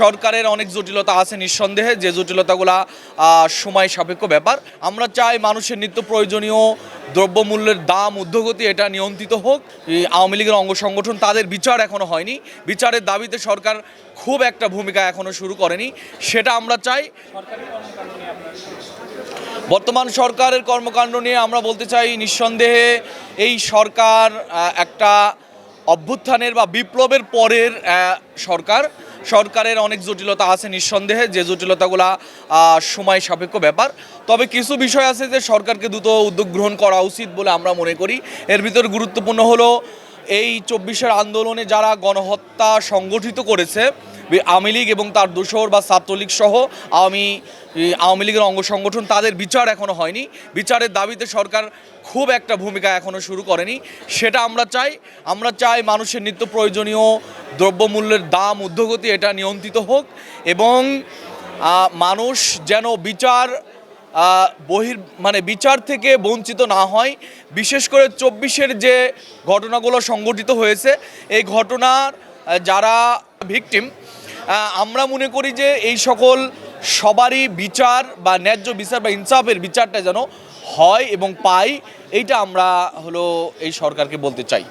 সরকারের অনেক জটিলতা আছে নিঃসন্দেহে, যে জটিলতাগুলা সময় সাপেক্ষ ব্যাপার। আমরা চাই মানুষের নিত্য প্রয়োজনীয় দ্রব্যমূল্যের দাম ঊর্ধ্বগতি এটা নিয়ন্ত্রিত হোক। আওয়ামী লীগের অঙ্গ সংগঠন তাদের বিচার এখনও হয়নি। বিচারের দাবিতে সরকার খুব একটা ভূমিকা এখনও শুরু করেনি। সেটা আমরা চাই। বর্তমান সরকারের কর্মকাণ্ড নিয়ে আমরা বলতে চাই নিঃসন্দেহে এই সরকার একটা অভ্যুত্থানের বা বিপ্লবের পরের সরকার। সরকারের অনেক জটিলতা আছে নিঃসন্দেহে, যে জটিলতাগুলা সময় সাপেক্ষ ব্যাপার। তবে কিছু বিষয় আছে যে সরকারকে দ্রুত উদ্যোগ গ্রহণ করা উচিত বলে আমরা মনে করি। এর ভিতর গুরুত্বপূর্ণ হলো, এই চব্বিশের আন্দোলনে যারা গণহত্যা সংগঠিত করেছে আওয়ামী লীগ এবং তার দোসর বা ছাত্রলীগ সহ আওয়ামী আওয়ামী লীগের অঙ্গ সংগঠন তাদের বিচার এখনও হয়নি। বিচারের দাবিতে সরকার খুব একটা ভূমিকা এখনও শুরু করেনি। সেটা আমরা চাই। আমরা চাই মানুষের নিত্য প্রয়োজনীয় দ্রব্যমূল্যের দাম ঊর্ধ্বগতি এটা নিয়ন্ত্রিত হোক এবং মানুষ যেন বিচার বহির মানে বিচার থেকে বঞ্চিত না হয়। বিশেষ করে চব্বিশের যে ঘটনাগুলো সংঘটিত হয়েছে, এই ঘটনার যারা ভিকটিম আমরা মনে করি যে এই সকল সবারই বিচার বা ন্যায্য বিচার বা ইনসাফের বিচারটা যেন হয় এবং পাই, এইটা আমরা হলো এই সরকারকে বলতে চাই।